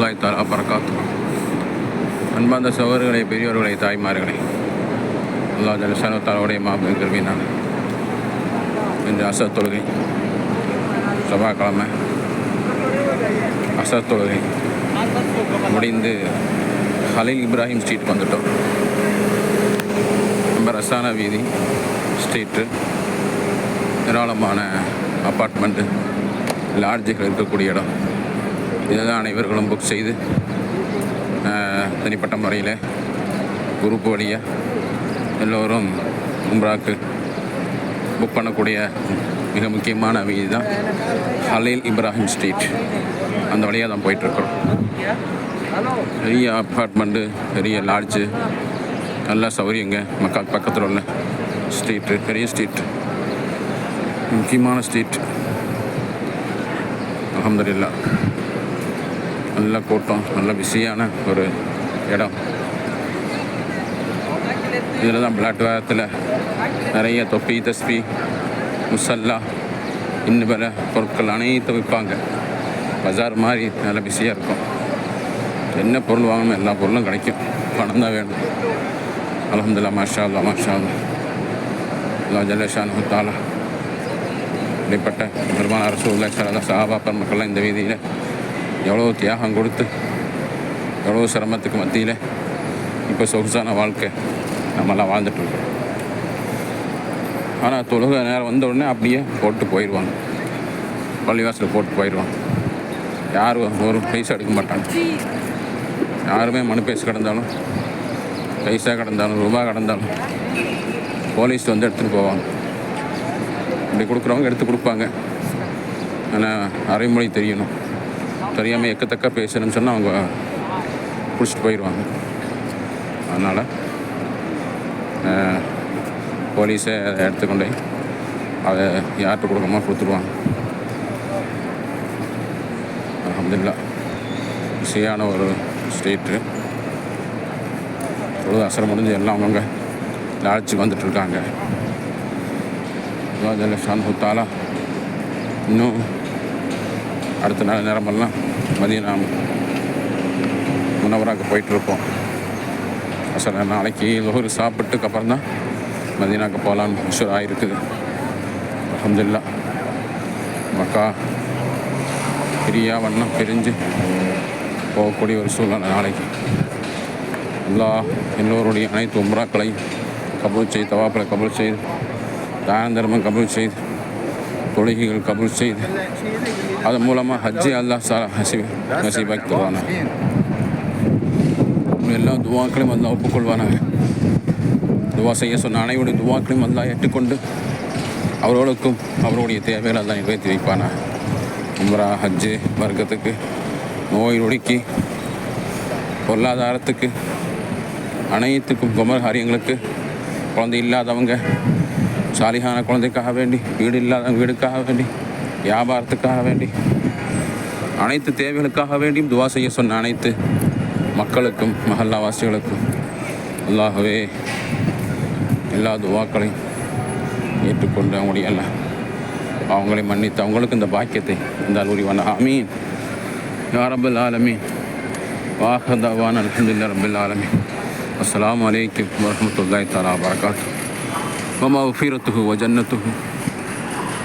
வரமத்துல்லாய் தாலா பரக்காத்து அன்பார்ந்த சகோதரர்களே பெரியவர்களே தாய்மார்களே அல்லா ஜலசானத்தாலுடைய மாபெரும் கருவினான் இன்று அசத் தொழுகை செவ்வாய்க்கிழமை அசத் தொழுகை முடிந்து ஹலீல் இப்ராஹிம் ஸ்ட்ரீட் வந்துட்டோம். ரொம்ப ரசான வீதி ஸ்ட்ரீட்டு ஏராளமான அப்பார்ட்மெண்ட்டு லாட்ஜுகள் இருக்கக்கூடிய இடம். இதுதான் அனைவர்களும் புக் செய்து தனிப்பட்ட முறையில் குரூப் வழியாக எல்லோரும் உம்ராக்கு புக் பண்ணக்கூடிய மிக முக்கியமான வீதி தான் ஹலீல் இப்ராஹிம் ஸ்ட்ரீட். அந்த வழியாக தான் போயிட்டுருக்குறோம். பெரிய அப்பார்ட்மெண்ட்டு பெரிய லாட்ஜு நல்ல சௌரியங்க. மக்கள் பக்கத்தில் உள்ள ஸ்ட்ரீட்டு பெரிய ஸ்ட்ரீட் முக்கியமான ஸ்ட்ரீட் அலமதுல்லா நல்ல கூட்டம் நல்ல பிஸியான ஒரு இடம். இதில் தான் பிளாட் வாரத்தில் நிறைய தொப்பி தஸ்பி முசல்லா இன்னும் பல பொருட்கள் அனைத்து விற்பாங்க. பஜார் மாதிரி நல்ல பிஸியாக இருக்கும். என்ன பொருள் வாங்கணும் எல்லா பொருளும் கிடைக்கும். பணம் தான் வேணும். அலமதுல்லா மாஷா அல்லா மாஷா அல்லா அல்லா ஜல்லேஷான் தாலா இப்படிப்பட்ட பெருமான அரசு உள்ள சில சகாபா பெருமக்கள்லாம் இந்த வீதியில் எவ்வளோ தியாகம் கொடுத்து எவ்வளோ சிரமத்துக்கு மத்தியில் இப்போ சொகுசான வாழ்க்கை நம்மலாம் வாழ்ந்துட்டுருக்கோம் ஆனால் தொழுகை நேரம் வந்த உடனே அப்படியே போட்டு போயிடுவாங்க பள்ளிவாசலில் போட்டு போயிடுவாங்க யாரும் ஒரு பைசா எடுக்க மாட்டாங்க. யாருமே மனு பைசு கிடந்தாலும் பைசா கிடந்தாலும் ரூபா கிடந்தாலும் போலீஸ் வந்து எடுத்துகிட்டு போவாங்க. இப்படி கொடுக்குறவங்க எடுத்து கொடுப்பாங்க. ஆனால் அரைமொழி தெரியணும். தெரியாமல் எக்கத்தக்க பேசணும்னு சொன்னால் அவங்க பிடிச்சிட்டு போயிடுவாங்க அதனால் போலீஸை அதை எடுத்துக்கொண்டு அதை யார்கிட்ட கொடுக்கணுமோ கொடுத்துருவாங்க. அலமதுல்லா பிஸியான ஒரு ஸ்ட்ரீட்டு தொழுது அசரம் முடிஞ்சு எல்லாம் அவங்கவுங்க லாட்ஜுக்கு வந்துட்டுருக்காங்க ஹுத்தாலா இன்னும் அடுத்த நாள் நேரமெல்லாம் மதியம் நாம் முன்னவராக போயிட்டுருப்போம். சார் நாளைக்கு லோகர் சாப்பிட்டுக்கு அப்புறம் தான் மதியனாக்கு போகலான்னு உஷர் ஆகிருக்குது அலமதுல்லா மக்கா பிரியா வண்ணம் பிரிஞ்சு போகக்கூடிய ஒரு சூழ்நிலை நாளைக்கு. எல்லா எல்லோருடைய அனைத்து உம்ராக்களை கபூல் செய்து தவாப்பில் கபூல் செய்து தான தர்மம் கபூல் செய்து தொழுகைகள் கபூல் செய்து அதன் மூலமாக ஹஜ்ஜி அல்லாஹ் சா ஹசீப் நசீபாக்கி தருவானா எல்லா துவாக்களையும் அல்லாஹ் ஒப்புக்கொள்வானாங்க. துவா செய்ய சொன்ன அனைவருடைய துவாக்களையும் அல்லாஹ் ஏற்றுக்கொண்டு அவர்களுக்கும் அவருடைய தேவைகளை அல்லாஹ் நிறைவேற்றி வைப்பானா உம்ரா ஹஜ்ஜு வர்க்கத்துக்கு நோய் ஒடுக்கி பொருளாதாரத்துக்கு அனைத்துக்கும் குமர் காரியங்களுக்கு குழந்தை இல்லாதவங்க சாலிகான குழந்தைக்காக வேண்டி வீடு இல்லாதவங்க வீடுக்காக வேண்டி வியாபாரத்துக்காக வேண்டி அனைத்து தேவைகளுக்காக வேண்டியும் துவா செய்ய சொன்ன அனைத்து மக்களுக்கும் மஹல்லாவாசிகளுக்கும் அல்லாகவே எல்லா துவாக்களையும் ஏற்றுக்கொண்டு அவங்களுடைய எல்லாம் அவங்களை மன்னித்து அவங்களுக்கு இந்த பாக்கியத்தை இந்த அலுவலிவான ஆமீன். யா ரப்பல் ஆலமீன். வாஹதவான் அல்ஹம்துலில்லாஹ் ரப்பில் ஆலமீன். அஸ்ஸலாமு அலைக்கும் வரஹ்மத்துல்லாஹி தஆலா வபரகாத்துஹு வமஃபிரத்துஹு வஜன்னத்துஹு